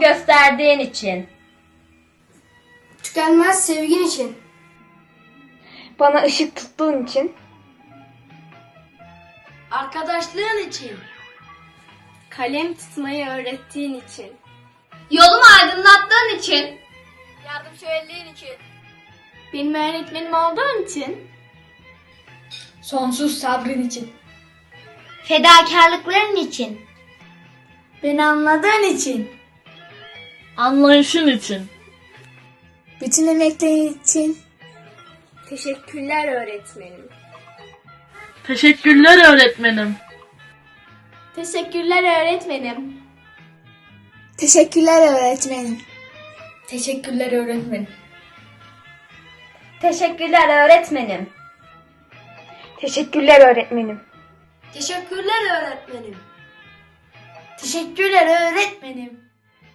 gösterdiğin için. Tükenmez sevgin için. Bana ışık tuttuğun için. Arkadaşlığın için. Kalem tutmayı öğrettiğin için. Yolumu aydınlattığın için. Yardımseverliğin için. Benim öğretmenim olduğun için. Sonsuz sabrın için. Fedakarlıkların için. Beni anladığın için. Anlayışın için. Bütün emeklerin için. Teşekkürler öğretmenim. Teşekkürler öğretmenim. Teşekkürler öğretmenim. Teşekkürler öğretmenim. Teşekkürler öğretmenim. Teşekkürler öğretmenim. Teşekkürler öğretmenim. Teşekkürler öğretmenim. Teşekkürler öğretmenim.